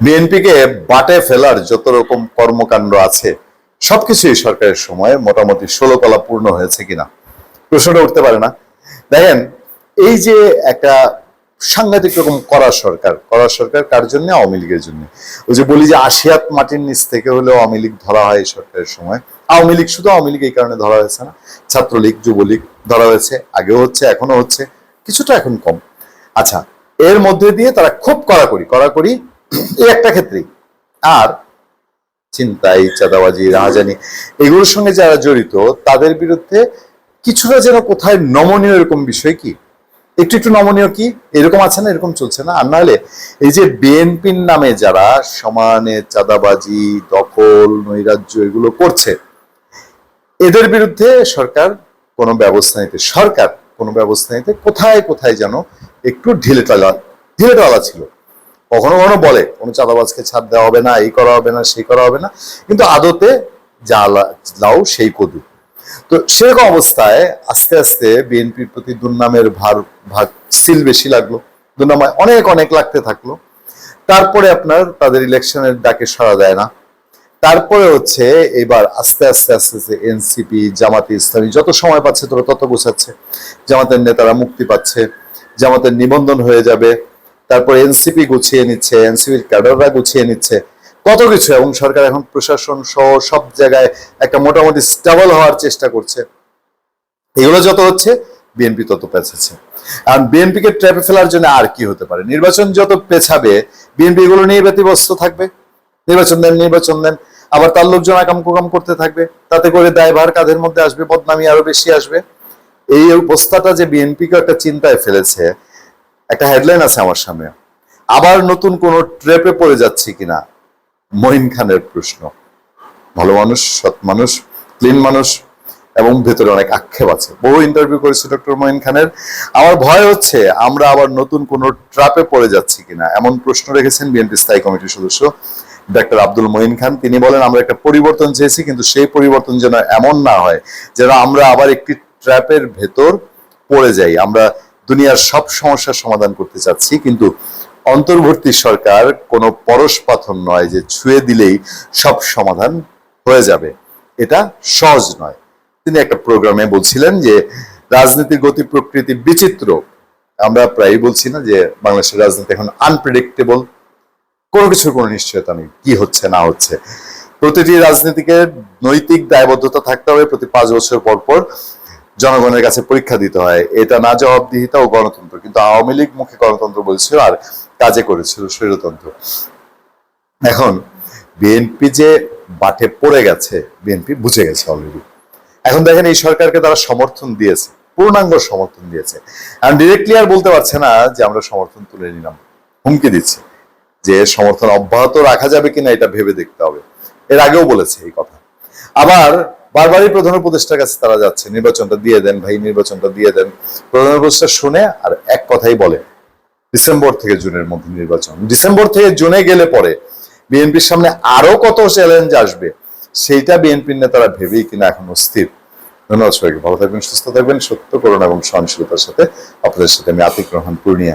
বিএনপিকে বাটে ফেলার যত রকম কর্মকাণ্ড আছে, সবকিছুই সরকারের সময়ে মোটামুটি ষোলো কলা পূর্ণ হয়েছে কিনা প্রশ্নটা উঠতে পারে না। দেখেন, এই যে একটা সাংঘাতিক রকম করা সরকার করা সরকার কার জন্য? আওয়ামী লীগের জন্য। ওই যে বলি যে আশিয়াত মাটির নিচ থেকে হলেও আওয়ামী লীগ ধরা হয় সরকারের সময়। আওয়ামী লীগ শুধু আওয়ামী লীগ এই কারণে ধরা হয়েছে না, ছাত্রলীগ, যুবলীগ ধরা হয়েছে, আগেও হচ্ছে এখনও হচ্ছে, কিছুটা এখন কম। আচ্ছা এর মধ্যে দিয়ে তারা খুব কড়াকড়ি কড়াকড়ি এই একটা ক্ষেত্রেই। আর চিন্তাই চাঁদাবাজি, রাহাজানি, এগুলোর সঙ্গে যারা জড়িত, তাদের বিরুদ্ধে কিছুটা যেন কোথায় নমনীয় এরকম বিষয় কি? একটু একটু নমনীয় কি? এরকম আছে না, এরকম চলছে না? আর নাহলে এই যে বিএনপির নামে যারা সমানে চাঁদাবাজি, দখল, নৈরাজ্য এগুলো করছে, এদের বিরুদ্ধে সরকার কোনো ব্যবস্থা নিতে, সরকার কোনো ব্যবস্থা নিতে কোথায় কোথায় যেন একটু ঢিলে টালা ঢিলে টালা ছিল। কখনো কখনো বলে, কোনো চাঁদাবাজকে ছাড় দেওয়া হবে না, এই করা হবে না, সেই করা হবে না। কিন্তু আদতে যা লাও সেই কদু। তো সেরকম অবস্থায় আস্তে আস্তে বিএনপির প্রতি দুর্নামের ভার ভাগ সিল বেশি লাগল। দুর্নামায় অনেক অনেক লাগতে থাকল। তারপরে আপনার তাদের ইলেকশনের ডাকে সাড়া দেয় না। তারপরে হচ্ছে এবার আস্তে আস্তে আস্তে আস্তে এনসিপি, জামাতে ইসলামী যত সময় পাচ্ছে তোরা তত গোছাচ্ছে। জামাতের নেতারা মুক্তি পাচ্ছে। জামাতের নিবন্ধন হয়ে যাবে। তারপর এনসিপি গুছিয়ে নিচ্ছে, এনসিপির ক্যাডাররা গুছিয়ে নিচ্ছে। কত কিছু এবং সরকার এখন প্রশাসন সহ সব জায়গায় একটা মোটামুটি স্টেবল হওয়ার চেষ্টা করছে। এগুলো যত হচ্ছে বিএনপি তত পেছাচ্ছে আর বিএনপিকে ট্র্যাপে ফেলার জন্য আর কি হতে পারে? নির্বাচন যত পেছাবে বিএনপি এগুলো নিয়ে ব্যতিব্যস্ত থাকবে। নির্বাচন দেন নির্বাচন দেন। আবার তার লোকজন আকাম কুকাম করতে থাকবে। তাতে করে দায়ভার কাঁধের মধ্যে আসবে? বদনামি আরও বেশি আসবে। এই অবস্থাটা যে বিএনপিকে একটা চিন্তায় ফেলেছে একটা হেডলাইন আছে আমার সামনে। আবার নতুন কোন ট্রেপে পড়ে যাচ্ছে কিনা? মঈন খানের প্রশ্ন। ভালো মানুষ, সৎ মানুষ ক্লিন মানুষ এবং ভেতরে অনেক আক্ষেপ আছে। বহু ইন্টারভিউ করেছি ডক্টর মঈন খানের। আমার ভয় হচ্ছে আমরা আবার নতুন কোন ট্রাপে পড়ে যাচ্ছি কিনা? এমন প্রশ্ন রেখেছেন বিএনপি স্থায়ী কমিটির সদস্য ডাক্তার আব্দুল মঈন খান। তিনি বলেন, আমরা একটা পরিবর্তন চেয়েছি, কিন্তু সেই পরিবর্তন যেন এমন না হয় যেন আমরা আবার একটি ট্র্যাপের ভেতর পড়ে যাই। আমরা দুনিয়ার সব সমস্যার সমাধান করতে চাচ্ছি, কিন্তু অন্তর্বর্তী সরকার কোনো পরশ পাথর নয় যে ছুঁয়ে দিলেই সব সমাধান হয়ে যাবে। এটা সহজ নয়। তিনি একটা প্রোগ্রামে বলছিলেন যে, রাজনীতির গতি প্রকৃতি বিচিত্র। আমরা প্রায়ই বলছি না যে, বাংলাদেশের রাজনীতি এখন আনপ্রেডিক্টেবল কোনো কিছুর কোনো নিশ্চয়তা নেই, কি হচ্ছে, না হচ্ছে। প্রতিটি রাজনীতিকে নৈতিক দায়বদ্ধতা থাকতে হবে প্রতি পাঁচ বছর পর পর। জনগণের কাছে পরীক্ষা দিতে হয়। এটা না জবাবদিহিতা ও গণতন্ত্র। কিন্তু আওয়ামী লীগ মুখে গণতন্ত্র বলছিল আর কাজে করেছিল স্বৈরতন্ত্র। এখন বিএনপি যে বাটে পড়ে গেছে, বিএনপি বুঝে গেছে অলরেডি এখন দেখেন এই সরকারকে তারা সমর্থন দিয়েছে, পূর্ণাঙ্গ সমর্থন দিয়েছে। আর ডিরেক্টলি আর বলতে পারছে না যে আমরা সমর্থন তুলে নিলাম। হুমকি দিচ্ছে যে সমর্থন অব্যাহত রাখা যাবে কিনা এটা ভেবে দেখতে হবে। এর আগেও বলেছে এই কথা। আবার বারবারই প্রধান উপদেষ্টার কাছে তারা যাচ্ছে। নির্বাচনটা দিয়ে দেন, ভাই, নির্বাচনটা দিয়ে দেন। প্রধান উপদেষ্টা শুনে আর এক কথাই বলে, ডিসেম্বর থেকে জুনের মধ্যে নির্বাচন। ডিসেম্বর থেকে জুনে গেলে পরে বিএনপির সামনে আরও কত চ্যালেঞ্জ আসবে, সেইটা বিএনপির নেতারা ভেবেই কিনা এখন অস্থির ধন্যবাদ সবাইকে। ভালো থাকবেন, সুস্থ থাকবেন। সত্য করুন এবং সহনশীলতার সাথে আপনাদের সাথে আমি আতিক রহমান পূর্ণিয়া।